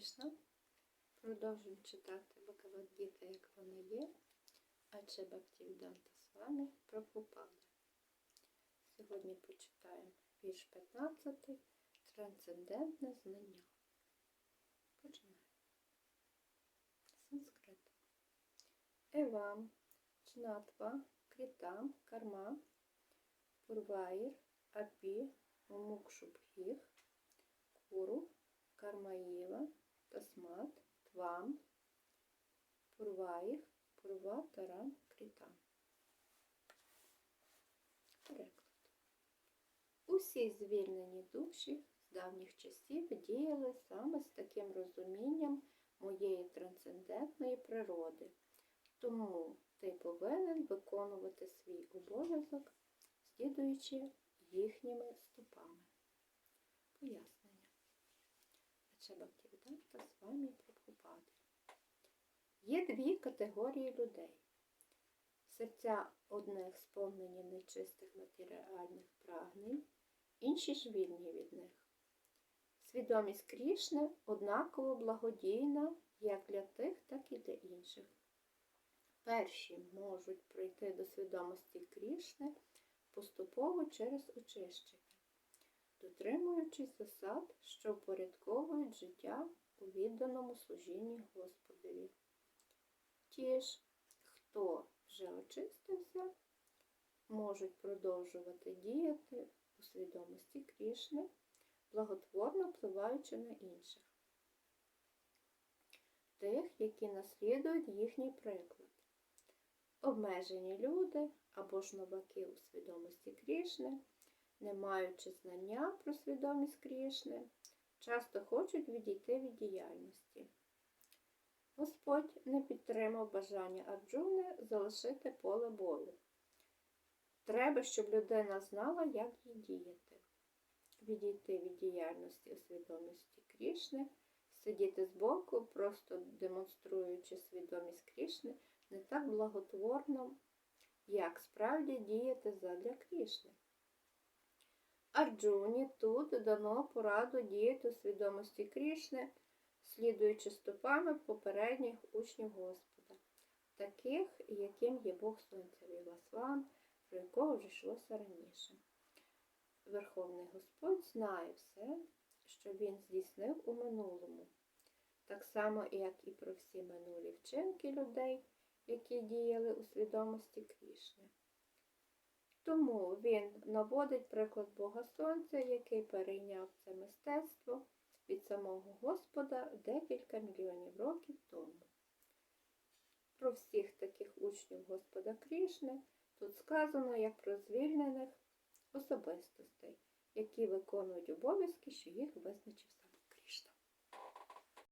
Кришна. Продовжуємо читати Бхагавадгіта, як вона є, адже Бхактівіданта з вами Прабхупада. Сьогодні почитаємо вірш 15 Трансцендентне знання. Починаємо. Санскрит. Евам, Чнатва, Критам, Карма, Пурваїр, Апі, Мумукшубхіх, Куру, Кармаїва, Тасмат, Твам, Пурваїх, Пурватарам, Критам. Переклад. Усі звільнені душі з давніх часів діяли саме з таким розумінням моєї трансцендентної природи. Тому ти повинен виконувати свій обов'язок, слідуючи їхніми стопами. Пояснення. Ача Бхактивіданта з вами Прабхупади. Є дві категорії людей. Серця одних сповнені нечистих матеріальних прагнень, інші ж вільні від них. Свідомість Крішни однаково благодійна як для тих, так і для інших. Перші можуть прийти до свідомості Крішни поступово через очищення, дотримуючись засад, що впорядковують життя у відданому служінні Господові. Ті ж, хто вже очистився, можуть продовжувати діяти у свідомості Крішни, благотворно впливаючи на інших, тих, які наслідують їхній приклад. Обмежені люди або ж новаки у свідомості Крішни, не маючи знання про свідомість Крішни, часто хочуть відійти від діяльності. Господь не підтримав бажання Арджуни залишити поле бою. Треба, щоб людина знала, як їй діяти, відійти від діяльності у свідомості Крішни, сидіти збоку, просто демонструючи свідомість Крішни, не так благотворно, як справді діяти задля Крішни. Арджуні тут дано пораду діяти у свідомості Крішни, слідуючи стопами попередніх учнів Господа, таких, яким є Бог Сонця Віласван, про якого вже йшлося раніше. Верховний Господь знає все, що він здійснив у минулому, так само, як і про всі минулі вчинки людей, які діяли у свідомості Крішни. Тому він наводить приклад Бога Сонця, який перейняв це мистецтво від самого Господа декілька мільйонів років тому. Про всіх таких учнів Господа Крішни тут сказано як про звільнених особистостей, які виконують обов'язки, що їх визначив сам